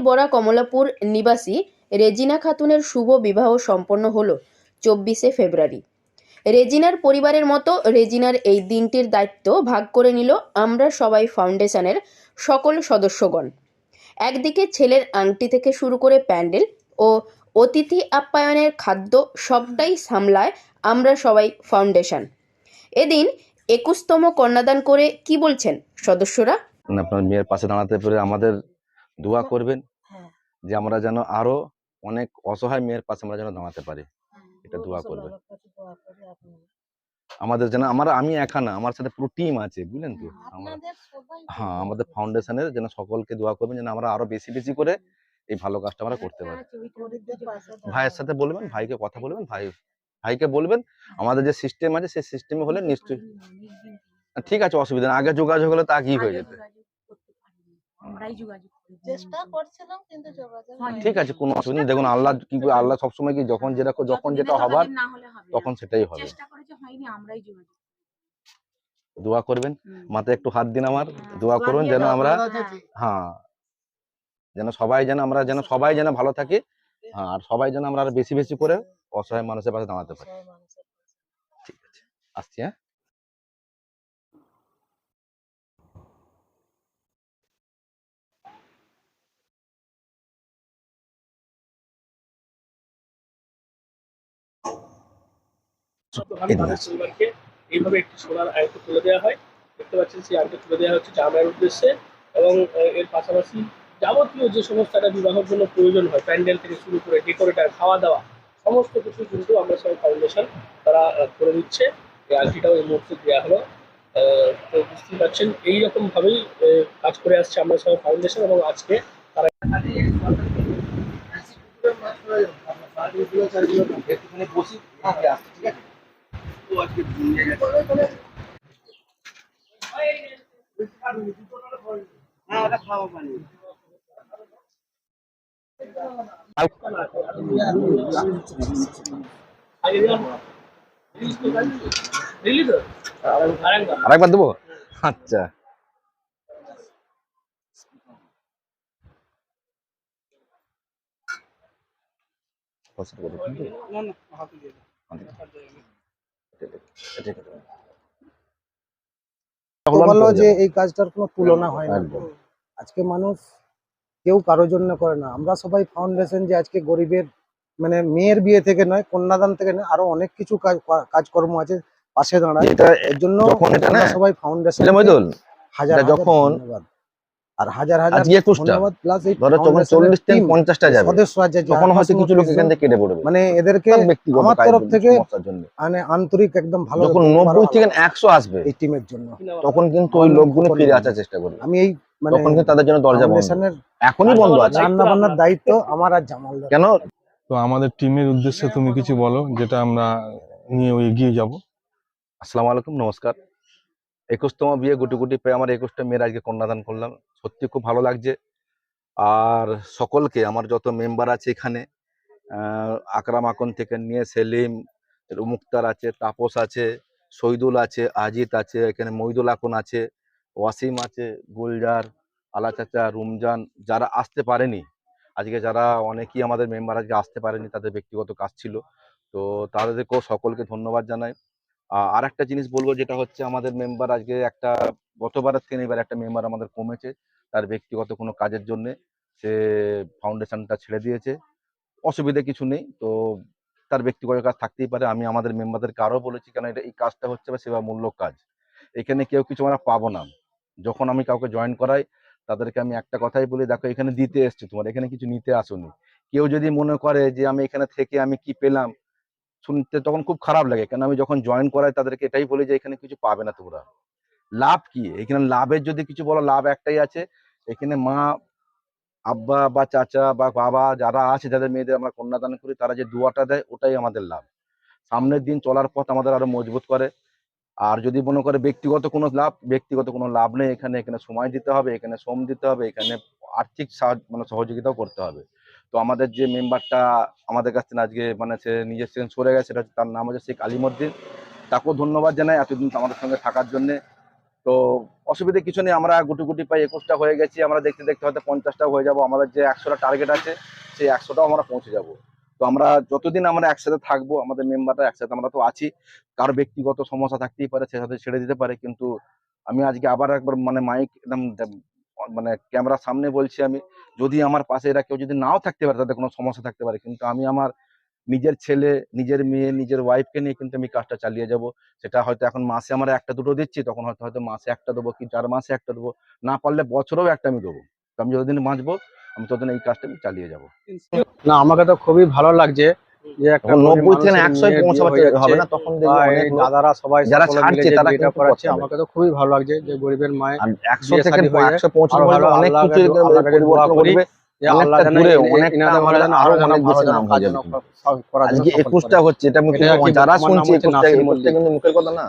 বড়া কমলাপুর নিবাসী রেজিনা খাতুনের শুভ বিবাহ সম্পন্ন হলো চব্বিশে ফেব্রুয়ারি। রেজিনার পরিবারের মতো রেজিনার এই দিনটির দায়িত্ব ভাগ করে নিল আমরা সবাই ফাউন্ডেশনের সকল সদস্যগণ। একদিকে ছেলের আংটি থেকে শুরু করে প্যান্ডেল ও অতিথি আপ্যায়নের খাদ্য সবটাই সামলায় আমরা সবাই ফাউন্ডেশন। এদিন একুশতম কন্যাদান করে কি বলছেন সদস্যরা? আপনার মেয়ের পাশে দাঁড়াতে পেরে আমাদের দোয়া করবেন হ্যাঁ। যে আমরা যেন আরও অনেক অসহায় মেয়ের পাশে আমরা যেন দাঁড়াতে পারি। এটা বহু দোয়া করবেন। আমাদের যেন আমার আমি একা না আমার সাথে পুরো টিম আছে বুঝলেন তো? হ্যাঁ আমাদের ফাউন্ডেশনের যেন সকলকে দোয়া করবেন যেন আমরা আরও বেশি বেশি করে এই ভালো কাজটা আমরা করতে পারি। ভাইয়ের সাথে বলবেন ভাইকে কথা বলবেন ভাই ভাইকে বলবেন আমাদের যে সিস্টেম আছে সেই সিস্টেমে হলে নিশ্চয়ই ঠিক আছে অসুবিধা আগে যোগাযোগ হলে তা কি হয়ে যেত? আমরাই যোগাযোগ চেষ্টা করছিলাম কিন্তু যোগাযোগ হয়নি। হয়নি। ঠিক আছে কোনো অসুবিধা নেই। দেখুন আল্লাহ কি আল্লাহ সবসময় কি যখন যেটা যখন যেটা হবার। তখন সেটাই হবে। চেষ্টা করেছে হয়নি আমরাই যোগাযোগ দোয়া করবেন। মাথায় একটু হাত দিন আমার। হ্যাঁ, দোয়া করুন যেন আমরা হ্যাঁ। হ্যাঁ যেন সবাই যেন আমরা যেন সবাই যেন ভালো থাকি। হ্যাঁ আর সবাই যেন আমরা আরও বেশি বেশি করে অসহায় মানুষের পাশে দাঁড়াতে পারি। ঠিক আছে আসছি হ্যাঁ। এইভাবে একটি সোনার আয়ত্ত তুলে দেওয়া হয়। দেখতে পাচ্ছেন সেই আয়ত্ত তুলে দেওয়া হচ্ছে জামাইয়ের উদ্দেশ্যে এবং এর পাশাপাশি যাবতীয় যে সমস্ত একটা বিবাহের জন্য প্রয়োজন হয় প্যান্ডেল থেকে শুরু করে ডেকোরেটার খাওয়া দাওয়া সমস্ত কিছু কিন্তু আমরা সবাই ফাউন্ডেশন তারা করে দিচ্ছে এই আংটিটাও এই মুহূর্তে দেওয়া হলো। আহ, তো বুঝতেই পারছেন এইরকম ভাবেই কাজ করে আসছে আমরা সবাই ফাউন্ডেশন এবং আজকে তারা একটুখানি বসি ঠিক আছে। আজকে হ্যাঁ ওটা খাওয়া পানি আরেকবার দেবো? আচ্ছা। পছন্দ করো কিন্তু? এটা- এটা- তো বলল যে এই কাজটার কোনো তুলনা হয় না। আজকে মানুষ কেউ কারোর জন্য করে না। আমরা সবাই ফাউন্ডেশন যে আজকে গরিবের মানে মেয়ের বিয়ে থেকে নয় কন্যাদান থেকে নয় আরও অনেক কিছু কাজ কাজকর্ম আছে পাশে দাঁড়ায়। এটা এর জন্য সবাই ফাউন্ডেশন হাজার হাজার যখন- ধন্যবাদ। আর হাজার হাজার ধন্যবাদ প্লাস এই ধরো যখন foundation চল্লিশ থেকে পঞ্চাশটা যাবে। সদস্য আছে তখন হয়তো কিছু লোক এখান থেকে কেটে পড়বে। মানে এদেরকে আমার তরফ থেকে মানে আন্তরিক একদম ভালো যখন নব্বই থেকে একশো আসবে এই টিমের জন্য। তখন কিন্তু ওই লোকগুলো ফিরে আসার চেষ্টা করবে। আমি এই মানে তখন কিন্তু তাদের জন্য দরজা বন্ধ। এখনই বন্ধ আছে। রান্না বান্নার দায়িত্ব আমার আর জামাল কেন? তো আমাদের টিমের উদ্দেশ্যে তুমি কিছু বলো যেটা আমরা নিয়ে এগিয়ে যাব। আসসালামু আলাইকুম নমস্কার। একুশতম বিয়ে গুটি গুটি পেয়ে আমার একুশটা মেয়ের আজকে কন্যাদান করলাম। সত্যি খুব ভালো লাগছে। আর সকলকে, আমার যত মেম্বার আছে এখানে আকরাম আকন থেকে নিয়ে, সেলিম, মুক্তার আছে, তাপস আছে, শহীদুল আছে, আজিত আছে, এখানে মহিদুল আকন আছে, ওয়াসিম আছে, গুলজার, আলা চাচা, রুমজান, যারা আসতে পারেনি, আজকে যারা অনেকেই আমাদের মেম্বার আজকে আসতে পারেনি, তাদের ব্যক্তিগত কাজ ছিল। তো তাদেরকেও সকলকে ধন্যবাদ জানাই। আর একটা জিনিস বলব যেটা হচ্ছে আমাদের মেম্বার আজকে একটা, গতবারের থেকে এবার একটা মেম্বার আমাদের কমেছে, তার ব্যক্তিগত কোনো কাজের জন্য। সে ফাউন্ডেশনটা ছেড়ে দিয়েছে। অসুবিধা কিছু নেই, তো তার ব্যক্তিগত কাজ থাকতেই পারে। আমি আমাদের মেম্বারদেরকে আরও বলেছি, কেন এটা, এই কাজটা হচ্ছে বা সেবামূলক কাজ। এখানে কেউ কিছু আমরা পাবো না। যখন আমি কাউকে জয়েন করাই, তাদেরকে আমি একটা কথাই বলি, দেখো, এখানে দিতে এসছো তোমার, এখানে কিছু নিতে আসোনি। কেউ যদি মনে করে যে আমি এখানে থেকে আমি কি পেলাম শুনতে তখন খুব খারাপ লাগে। কেন আমি যখন জয়েন করাই তাদেরকে এটাই বলি যে, এখানে কিছু পাবে না তোমরা। লাভ কি? এখানে লাভের যদি কিছু বলো, লাভ একটাই আছে। এখানে মা, আব্বা বা চাচা বা বাবা যারা আছে, যাদের মেয়েদের আমরা কন্যাদান করি, তারা যে দুয়াটা দেয়, ওটাই আমাদের লাভ। সামনের দিন চলার পথ আমাদের আরও মজবুত করে। আর যদি মনে করে ব্যক্তিগত কোনো লাভ, ব্যক্তিগত কোনো লাভ নেই, এখানে এখানে সময় দিতে হবে, এখানে শ্রম দিতে হবে, এখানে আর্থিক সাহায্য মানে সহযোগিতাও করতে হবে। তো আমাদের যে মেম্বারটা আমাদের কাছ থেকে আজকে মানে সে নিজের থেকে সরে গেছে, সেটা তার নাম হচ্ছে শেখ আলিমুদ্দিন তাকেও ধন্যবাদ জানাই এতদিন আমাদের সঙ্গে থাকার জন্যে। তো অসুবিধা কিছু নেই, আমরা গুটি গুটি পাই একুশটা হয়ে গেছি, আমরা দেখতে দেখতে হয়তো পঞ্চাশটা হয়ে যাব, আমাদের যে একশোটা টার্গেট আছে, সেই একশোটাও আমরা পৌঁছে যাব। তো আমরা যতদিন আমরা একসাথে থাকব, আমাদের মেম্বাররা একসাথে আমরা তো আছি, কারও ব্যক্তিগত সমস্যা থাকতেই পারে, সে সাথে ছেড়ে দিতে পারে, কিন্তু আমি আজকে আবার একবার মানে মাইক একদম মানে ক্যামেরার সামনে বলছি আমি, যদি আমার পাশে এরা কেউ যদি নাও থাকতে পারে, তাদের কোনো সমস্যা থাকতে পারে। কিন্তু আমি আমার নিজের ছেলে, নিজের মেয়ে, নিজের ওয়াইফকে নিয়ে কিন্তু আমি কাজটা চালিয়ে যাব। সেটা হয়তো এখন মাসে আমরা একটা দুটো দিচ্ছি, তখন হয়তো হয়তো মাসে একটা দেবো কি চার মাসে একটা দেবো। না পারলে বছরেও একটা আমি দেবো। আমি যতদিন বাঁচবো, আমি ততদিন এই কাজটা আমি চালিয়ে যাব। না, আমাকে তো খুবই ভালো লাগছে। নব্বই থেকে হবে না তখন লোক- দাদারা সবাই যারা ছাড়ছে তারা কিন্তু করাচ্ছে আমাকে তো খুবই ভালো লাগছে যে গরিবের মায়ের একশো থেকে একশো পৌঁছানো অনেক কিছু করবে আজকে একুশটা হচ্ছে এটা যারা শুনছি একুশটা মুখের কথা না।